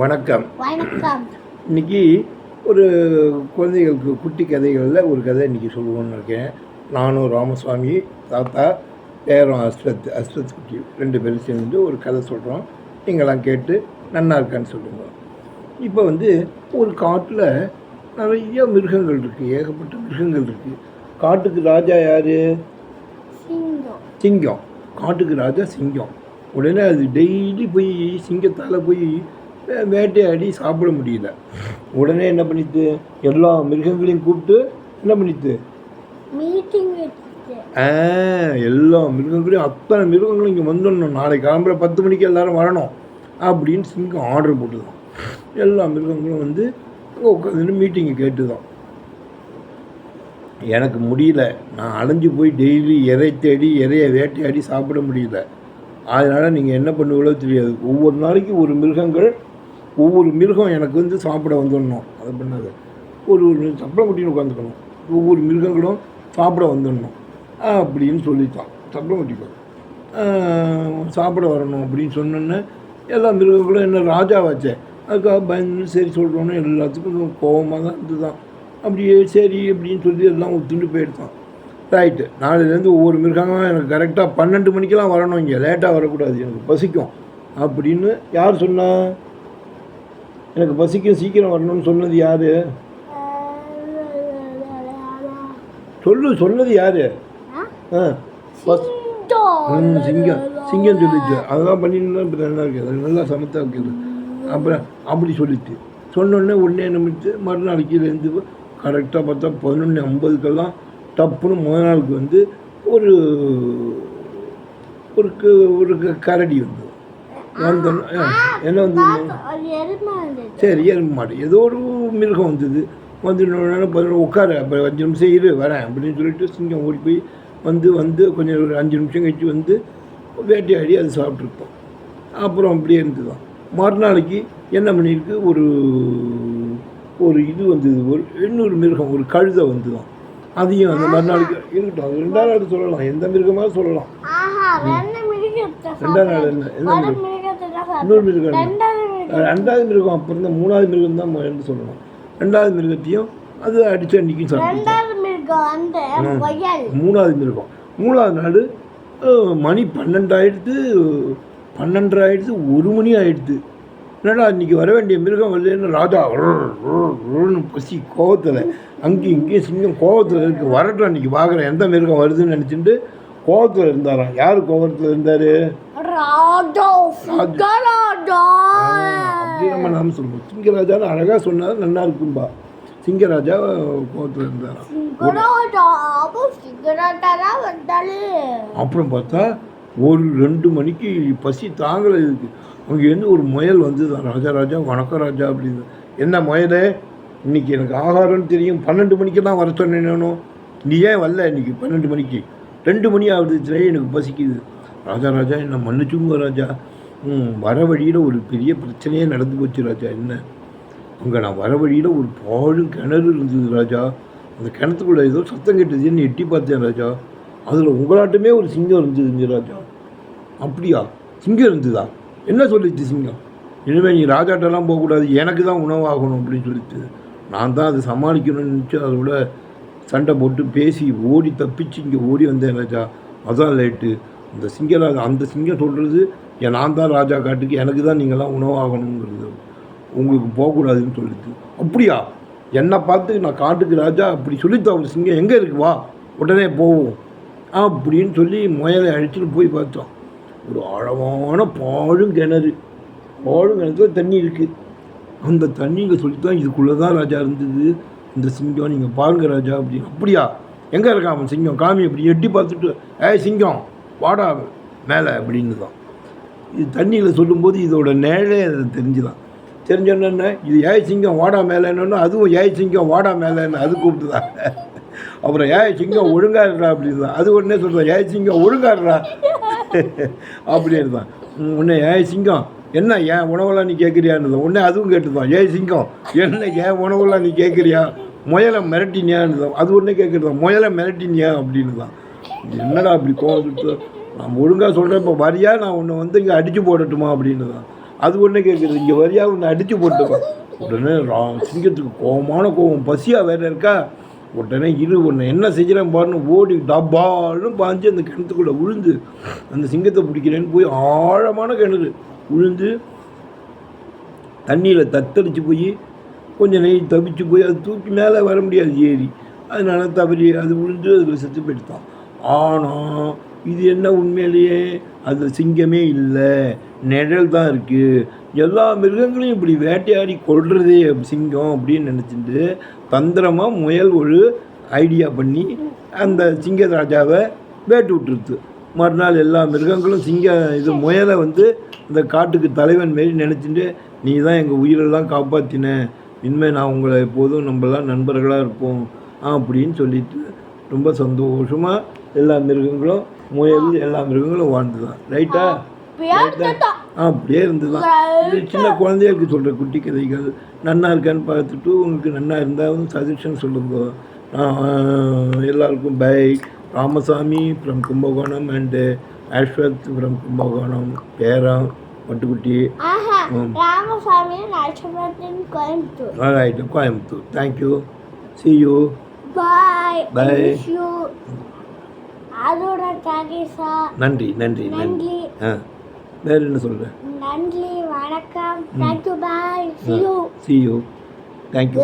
வணக்கம். வணக்கம். இன்னைக்கு ஒரு குழந்தைகளுக்கு குட்டி கதைகளில் ஒரு கதை இன்னைக்கு சொல்லுவோம்னு இருக்கேன். நானும் ராமசுவாமி தாத்தா பேரம் அஸ்ரத் அஸ்ரத் குட்டி ரெண்டு பேரும் சேர்ந்து ஒரு கதை சொல்கிறோம் நீங்களாம் கேட்டு நன்னா இருக்கான்னு சொல்லுங்க. இப்போ வந்து ஒரு காட்டில் நிறைய மிருகங்கள் இருக்குது ஏகப்பட்ட மிருகங்கள் இருக்குது காட்டுக்கு ராஜா யார்? சிங்கம். காட்டுக்கு ராஜா சிங்கம். உடனே அது டெய்லி போய் சிங்கத்தால் போய் வேட்டையாடி சாப்பிட முடியல. உடனே என்ன பண்ணித்து? எல்லா மிருகங்களையும் கூப்பிட்டு என்ன பண்ணித்து? மீட்டிங் வச்சுட்டு. ஆ எல்லா மிருகங்களையும் அத்தனை மிருகங்களும் இங்கே வந்துடணும். நாளைக்கு கிளம்புற பத்து மணிக்கு எல்லாரும் வரணும். அப்படின்னு சிங்கம் ஆர்டர் போட்டுதான். எல்லா மிருகங்களும் வந்து உட்காந்து மீட்டிங்கை கேட்டுதான். எனக்கு முடியல. நான் அலைஞ்சு போய் டெய்லி இறை தேடி இறைய வேட்டையாடி சாப்பிட முடியல. அதனால் நீங்கள் என்ன பண்ணுவீங்களோ தெரியாது ஒவ்வொரு நாளைக்கு ஒரு மிருகங்கள் ஒவ்வொரு மிருகம் எனக்கு வந்து சாப்பிட வந்துடணும். அதை பண்ணாது. ஒரு ஒரு சப்பளம் குட்டின்னு உட்காந்துக்கணும். ஒவ்வொரு மிருகங்களும் சாப்பிட வந்துடணும். அப்படின்னு சொல்லித்தான் சப்பளம் குட்டிக்கும் சாப்பிட வரணும் அப்படின்னு சொன்னோன்னே எல்லா மிருகங்களும் என்ன ராஜாவாச்சே? அதுக்காக பயந்து சரி சொல்கிறோன்னு எல்லாத்துக்கும் கோபமாக தான் இருந்துதான். அப்படியே சரி அப்படின்னு சொல்லி எல்லாம் ஒத்துண்டு போயிடுதான். ரைட்டு நாளையிலேருந்து ஒவ்வொரு மிருகங்களும் எனக்கு கரெக்டாக பன்னெண்டு மணிக்கெல்லாம் வரணும் இங்கே. லேட்டாக வரக்கூடாது. எனக்கு பசிக்கும். அப்படின்னு யார் சொன்னால் எனக்கு பசிக்கும் சீக்கிரம் வரணும்னு சொன்னது யார்? சொல்லு சொன்னது யார்? ஆ? பஸ் ம் சிங்கம். சிங்கம் சொல்லிச்சு. அதெல்லாம் பண்ணிட்டு இப்போ நல்லா இருக்குது. அது நல்லா சமத்தாக இருக்குது. அப்புறம் அப்படி சொல்லிச்சு. சொன்னோடனே உடனே நம்பிட்டு மறுநாளைக்கு இருந்து கரெக்டாக பார்த்தா பதினொன்று ஐம்பதுக்கெல்லாம் டப்புன்னு முதல் நாளுக்கு வந்து ஒரு ஒரு க- ஒரு கரடி வந்து என்ன வந்து சரி எருமை மாடு. ஏதோ ஒரு மிருகம் வந்தது. வந்து பதினொன்று உட்கார அப்போ அஞ்சு நிமிஷம் இரு வரேன் அப்படின்னு சொல்லிட்டு சிங்கம் ஓடி போய் வந்து வந்து கொஞ்சம் ஒரு அஞ்சு நிமிஷம் கழிச்சு வந்து வேட்டையாடி அது சாப்பிட்ருப்போம். அப்புறம் அப்படியே இருந்துதான். மறுநாளைக்கு என்ன பண்ணியிருக்கு? ஒரு ஒரு இது வந்தது ஒரு இன்னொரு மிருகம் ஒரு கழுதை வந்துதான். அதையும் அந்த மறுநாளைக்கு இருக்கட்டும். அது ரெண்டாவது நாள் சொல்லலாம். எந்த மிருகமாக சொல்லலாம். ரெண்டாவது நாள் என்ன என்ன மிருகம்? இன்னொரு மிருகம்? ரெண்டாவது மிருகம். அப்புறம் தான் மூணாவது மிருகம் தான் முதல்ல சொல்லணும். ரெண்டாவது மிருகத்தையும் அது அடிச்சு அன்னைக்கும் சாப்பிட்டு மூணாவது மிருகம். மூணாவது நாள் மணி பன்னெண்டாயிடுத்து பன்னெண்டரை ஆயிடுத்து ஒரு மணி ஆயிடுத்து. என்னடா இன்னைக்கு வர வேண்டிய மிருகம் வரலன்னு ராஜா பசி கோவத்தில் அங்கேயும் இங்கேயும் சிங்கம் கோவத்தில் இருக்கு. வரட்டும் அன்னைக்கு பார்க்குறேன் எந்த மிருகம் வருதுன்னு நினச்சிட்டு கோவத்தில் இருந்தாராம். யார் கோவத்தில் இருந்தார்? ராஜா சிங்கராஜா அப்படி நம்ம நாம சொல்லுவோம். சிங்கராஜான்னு அழகாக சொன்னால் நல்லா இருக்கும்பா. சிங்கராஜா தான் வந்தாலே அப்புறம் பார்த்தா ஒரு ரெண்டு மணிக்கு பசி தாங்கலை இருக்கு அங்கேருந்து ஒரு முயல் வந்து ராஜா ராஜா வணக்கம் ராஜா அப்படின்னு. என்ன முயலே? இன்னைக்கு எனக்கு ஆகாரம்னு தெரியும். பன்னெண்டு மணிக்கு தான் வர சொன்னேனோ நீ ஏன் வரல இன்னைக்கு பன்னெண்டு மணிக்கு? ரெண்டு மணி ஆகுது எனக்கு பசிக்குது. ராஜா ராஜா என்ன மன்னிச்சுங்க ராஜா. ம் வர வழியில் ஒரு பெரிய பிரச்சனையே நடந்து போச்சு ராஜா. என்ன? அங்கே நான் வர வழியில் ஒரு பாழும் கிணறு இருந்தது ராஜா. அந்த கிணத்துக்குள்ளே ஏதோ சத்தம் கேட்டதுன்னு எட்டி பார்த்தேன் ராஜா. அதில் உங்களாட்டுமே ஒரு சிங்கம் இருந்ததுங்க ராஜா. அப்படியா? சிங்கம் இருந்ததா? என்ன சொல்லிச்சு சிங்கம்? இனிமேல் நீ ராஜாட்டெல்லாம் போகக்கூடாது. எனக்கு தான் உணவாகணும் அப்படின்னு சொல்லிட்டு நான் தான் அதை சமாளிக்கணும்னு நினச்சி அதோட சண்டை போட்டு பேசி ஓடி தப்பிச்சு இங்கே ஓடி வந்தேன் ராஜா. அதான் லேட்டு. அந்த சிங்கராஜா அந்த சிங்கம் சொல்கிறது என் நான் தான் ராஜா காட்டுக்கு எனக்கு தான் நீங்களாம் உணவாகணுங்கிறது. உங்களுக்கு போகக்கூடாதுன்னு சொல்லிட்டு. அப்படியா? என்னை பார்த்து நான் காட்டுக்கு ராஜா அப்படி சொல்லித்தான் ஒரு சிங்கம் எங்கே இருக்கு? வா உடனே போவோம். அப்படின்னு சொல்லி முயலை அழைச்சிட்டு போய் பார்த்தோம் ஒரு ஆழமான பாழும் கிணறு. பாழும் கிணத்துல தண்ணி இருக்குது அந்த தண்ணியில் சொல்லித்தான் இதுக்குள்ளே தான் ராஜா இருந்தது. இந்த சிங்கம் நீங்கள் பாருங்க ராஜா அப்படின்னு. அப்படியா? எங்கே இருக்கான் அவன் சிங்கம்? காமி அப்படி எட்டி பார்த்துட்டு ஏ சிங்கம் வாடா மேலே அப்படின்னு தான். இது தண்ணியில் சொல்லும்போது இதோட நேழே அது தெரிஞ்சுதான். தெரிஞ்சோன்னே இது ஏய் சிங்கம் வாடா மேலேன்னு அதுவும் ஏய் சிங்கம் வாடா மேலேன்னு அது கூப்பிட்டுதான். அப்புறம் ஏய் சிங்கம் ஒழுங்காடுறா அப்படின்னு தான் அது உடனே சொல்கிறேன் ஏய் சிங்கம் ஒழுங்காடுறா அப்படின்னு தான் உடனே ஏய் சிங்கம் என்ன ஏன் உணவெல்லாம் நீ கேட்குறியான்னு? உடனே அதுவும் கேட்டுதான் ஏய் சிங்கம் என்ன ஏன் உணவெல்லாம் நீ கேட்குறியா? முயலை மிரட்டினியான்னு. தான் அது உடனே கேட்குறது முயலை மிரட்டினியா? அப்படின்னு தான். என்னடா அப்படி கோவப்பட்டு நான் ஒழுங்காக சொல்கிறேன் இப்போ வரியா நான் உன்னை வந்து இங்கே அடித்து போடட்டுமா அப்படின்னு தான் அது ஒன்று கேட்குறது இங்கே வரியா ஒன்று அடித்து போட்டுருக்கோம் உடனே ரா சிங்கத்துக்கு கோவமான கோவம். பசியாக வேற இருக்கா? உடனே இரு ஒன்று என்ன செய்கிறேன் பாருன்னு ஓடி டப்பாலும் பாஞ்சு அந்த கிணத்துக்குள்ளே விழுந்து அந்த சிங்கத்தை பிடிக்கிறேன்னு போய் ஆழமான கிணறு விழுந்து தண்ணியில் தத்தளிச்சு போய் கொஞ்சம் நெய் தவிச்சு போய் அது தூக்கி மேலே வர முடியாது ஏறி அதனால தவறி அது விழுந்து அதில் செத்து போயிட்டான் ஆனால் இது என்ன உண்மையிலேயே? அது சிங்கமே இல்லை. நிழல் தான் இருக்குது எல்லா மிருகங்களையும் இப்படி வேட்டையாடி கொள்றதே சிங்கம் அப்படின்னு நினச்சிட்டு தந்திரமாக முயல் ஒரு ஐடியா பண்ணி அந்த சிங்க ராஜாவை வேட்டு விட்டுருது. மறுநாள் எல்லா மிருகங்களும் சிங்க இது முயலை வந்து இந்த காட்டுக்கு தலைவன் மாரி நினச்சிட்டு நீ தான் எங்கள் உயிரெல்லாம் காப்பாற்றின இனிமேல் நான் உங்களை எப்போதும் நம்மளாம் நண்பர்களாக இருப்போம். அப்படின்னு சொல்லிட்டு ரொம்ப சந்தோஷமாக எல்லா மிருகங்களும் முயல் எல்லா மிருகங்களும் வாழ்ந்துதான். ரைட்டா பேர்த்துட்டா ஆ அப்படியே இருந்துதான். இது சின்ன குழந்தைகளுக்கு சொல்கிற குட்டி கதைகள். நன்னா இருக்கான்னு பார்த்துட்டு உங்களுக்கு நன்னா இருந்தால் சஜஷன் சொல்லுங்க. எல்லாருக்கும் bye Ramasamy from Kumbakonam and Ashwath from Kumbakonam. பேரம் ம். Ramasamy Coimbatore. Right Coimbatore. Thank you see you bye Bye. அதோட டாகேசா நன்றி நன்றி நன்றி. ஆ வேறு என்ன சொல்கிறேன் நன்றி வணக்கம். Thank you bye see you see you thank you